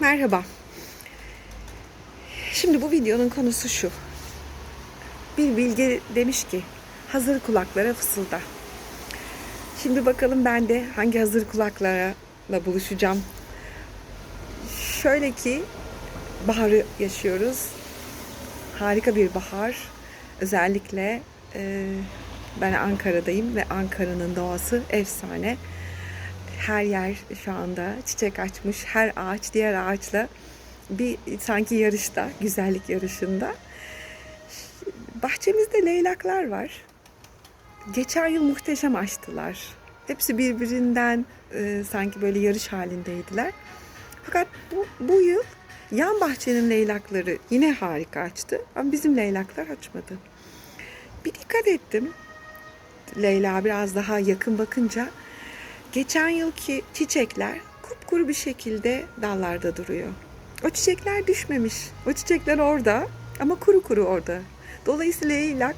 Merhaba. Şimdi bu videonun konusu şu. Bir bilge demiş ki hazır kulaklara fısılda. Şimdi bakalım ben de hangi hazır kulaklarla buluşacağım. Şöyle ki baharı yaşıyoruz. Harika bir bahar. Özellikle e, ben Ankara'dayım ve Ankara'nın doğası efsane. Her yer şu anda çiçek açmış. Her ağaç diğer ağaçla bir sanki yarışta, güzellik yarışında. Bahçemizde leylaklar var. Geçen yıl muhteşem açtılar. Hepsi birbirinden e, sanki böyle yarış halindeydiler. Fakat bu, bu yıl yan bahçenin leylakları yine harika açtı. Ama bizim leylaklar açmadı. Bir dikkat ettim. Leyla biraz daha yakın bakınca geçen yılki çiçekler kupkuru bir şekilde dallarda duruyor. O çiçekler düşmemiş. O çiçekler orada ama kuru kuru orada. Dolayısıyla leylak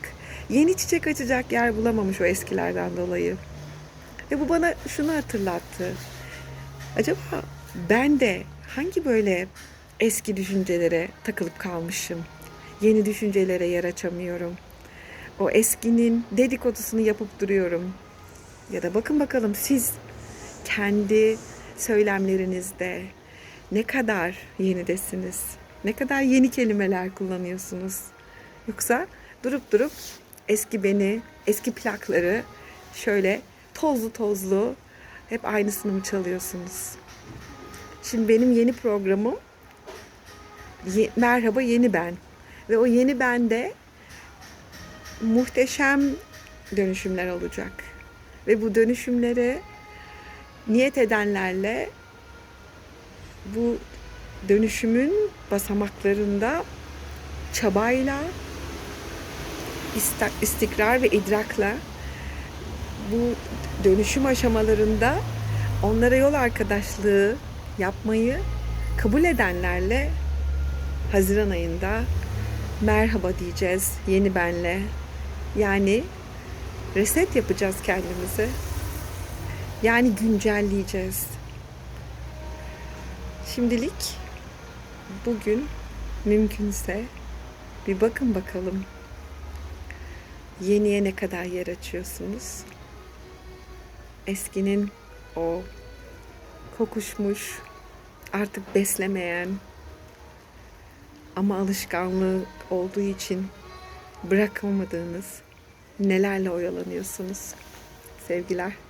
yeni çiçek açacak yer bulamamış o eskilerden dolayı. Ve bu bana şunu hatırlattı. Acaba ben de hangi böyle eski düşüncelere takılıp kalmışım? Yeni düşüncelere yer açamıyorum. O eskinin dedikodusunu yapıp duruyorum. Ya da bakın bakalım siz kendi söylemlerinizde ne kadar yenidesiniz? Ne kadar yeni kelimeler kullanıyorsunuz? Yoksa durup durup eski beni, eski plakları şöyle tozlu tozlu hep aynısını mı çalıyorsunuz? Şimdi benim yeni programım Ye- Merhaba Yeni Ben. Ve o yeni bende muhteşem dönüşümler olacak. Ve bu dönüşümlere niyet edenlerle bu dönüşümün basamaklarında çabayla, istikrar ve idrakla bu dönüşüm aşamalarında onlara yol arkadaşlığı yapmayı kabul edenlerle Haziran ayında merhaba diyeceğiz yeni benle. Yani reset yapacağız kendimizi. Yani güncelleyeceğiz. Şimdilik bugün mümkünse bir bakın bakalım yeniye ne kadar yer açıyorsunuz. Eskinin o kokuşmuş, artık beslemeyen ama alışkanlığı olduğu için bırakamadığınız nelerle oyalanıyorsunuz. Sevgiler.